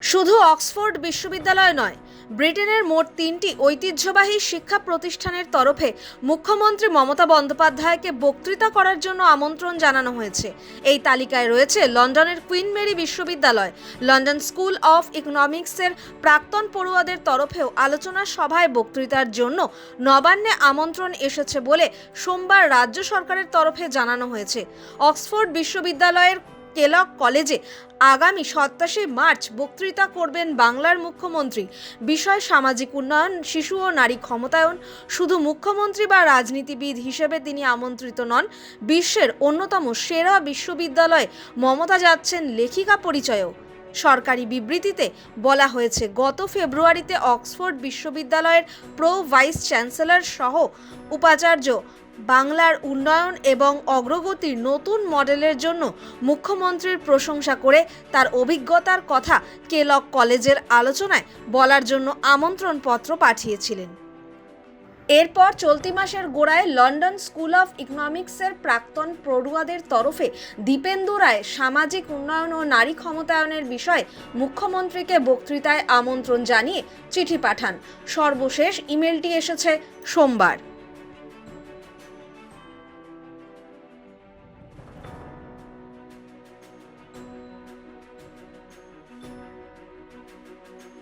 শুধু অক্সফোর্ড বিশ্ববিদ্যালয় নয়, ব্রিটেনের মোট তিনটি ঐতিহ্যবাহী শিক্ষা প্রতিষ্ঠানের তরফে মুখ্যমন্ত্রী মমতা বন্দ্যোপাধ্যায়কে বক্তৃতা করার জন্য আমন্ত্রণ জানানো হয়েছে। এই তালিকায় রয়েছে লন্ডনের কুইন মেরি বিশ্ববিদ্যালয়, লন্ডন স্কুল অফ ইকোনমিক্সের প্রাক্তন পড়ুয়াদের তরফেও আলোচনা সভায় বক্তৃতার জন্য নবান্নে আমন্ত্রণ এসেছে বলে সোমবার রাজ্য সরকারের তরফে জানানো হয়েছে। অক্সফোর্ড বিশ্ববিদ্যালয়ের কেলক কলেজে। আগামী সাতাশে মার্চ বক্তৃতা করবেন বাংলার মুখ্যমন্ত্রী। বিষয় সামাজিক উন্নয়ন, শিশু ও নারী ক্ষমতায়ন, শুধু মুখ্যমন্ত্রী বা রাজনীতিবিদ হিসেবে তিনি আমন্ত্রিত নন, বিশ্বের অন্যতম সেরা বিশ্ববিদ্যালয়ে মমতা যাচ্ছেন লেখিকা পরিচয়েও। সরকারি বিবৃতিতে বলা হয়েছে, গত ফেব্রুয়ারিতে অক্সফোর্ড বিশ্ববিদ্যালয়ের প্রো ভাইস চ্যান্সেলর সহ উপাচার্য বাংলার উন্নয়ন এবং অগ্রগতির নতুন মডেলের জন্য মুখ্যমন্ত্রীর প্রশংসা করে তার অভিজ্ঞতার কথা কেলক কলেজের আলোচনায় বলার জন্য আমন্ত্রণপত্র পাঠিয়েছিলেন। এরপর চলতি মাসের গোড়ায় লন্ডন স্কুল অফ ইকোনমিক্সের প্রাক্তন পড়ুয়াদের তরফে দীপেন্দু রায় সামাজিক উন্নয়ন ও নারী ক্ষমতায়নের বিষয়ে মুখ্যমন্ত্রীকে বক্তৃতায় আমন্ত্রণ জানিয়ে চিঠি পাঠান। সর্বশেষ ইমেলটি এসেছে সোমবার।